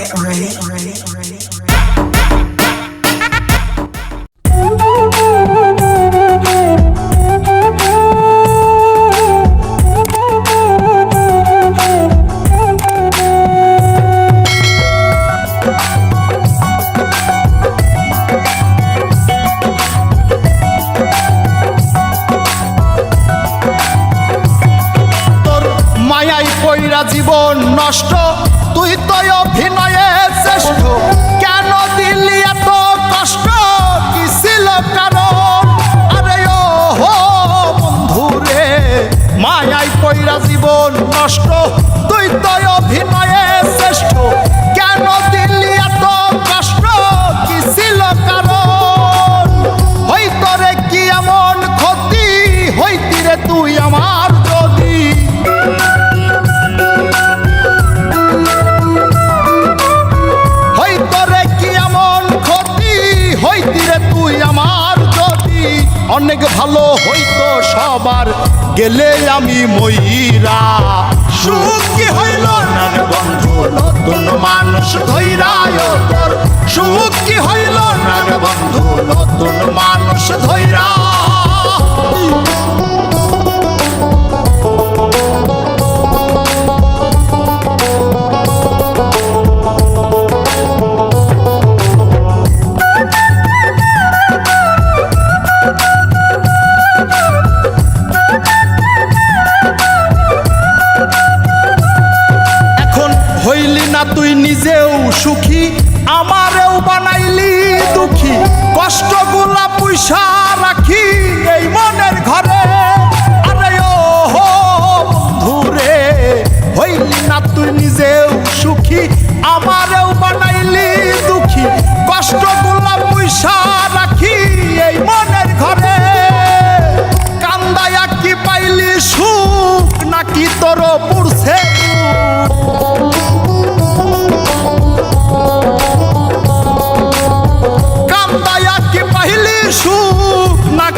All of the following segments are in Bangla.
Get ready, ready, ready. কইরা জীবন নষ্ট, তুই তো অভিনয়ে শ্রেষ্ঠ। কেন দিলি এত কষ্ট? কি ছিল কারণ? আরে ও হো বন্ধু রে, মায়াই কইরা জীবন নষ্ট, তুই তো অভিনয়ে শ্রেষ্ঠ। কেন দিলি এত কষ্ট? কি ছিল কারণ? হইতো রে কি এমন ক্ষতি? হইতি রে তুই আমার অনেক ভালো হইতো সবার, গেলে আমি ময়রা সুখ কি হইল না বন্ধু, নতুন মানুষ ধৈরায় সুখ কি হইল না বন্ধু, নতুন মানুষ ধৈরা। নিজেও সুখী, আমারেও বানাইলি দুঃখী। কষ্টগুলা পয়সা রাখি এই মনের ঘরে। আরে ও হো হইলি না তুই নিজেও সুখী, আমারেও বানাইলি দুঃখী। কষ্টগুলা পয়সা রাখি এই মনের কান্দায়া কি পাইলি সুখ, নাকি তোর পুরছে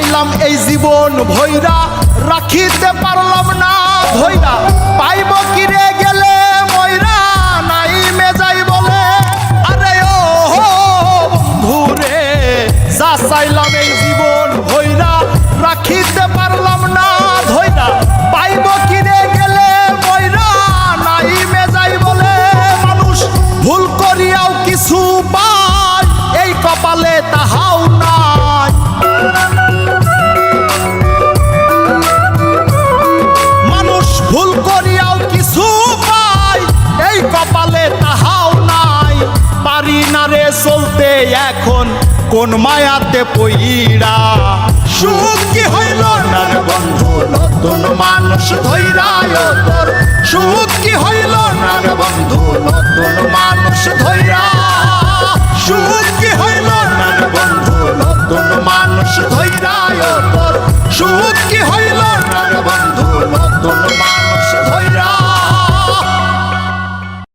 যা চাইলাম এই জীবন ভৈরা। রাখিতে পারলাম না ভৈরা। পাইব কিরে গেলে ময়রা, নাই চাইলাম এই জীবন কোন মায়াতে পইরা সুখ কি হইল নর বন্ধু, নতুন মানুষ ধৈরা তোর সুখ কি হইল নর বন্ধু, নতুন মানুষ ধৈরা সুখ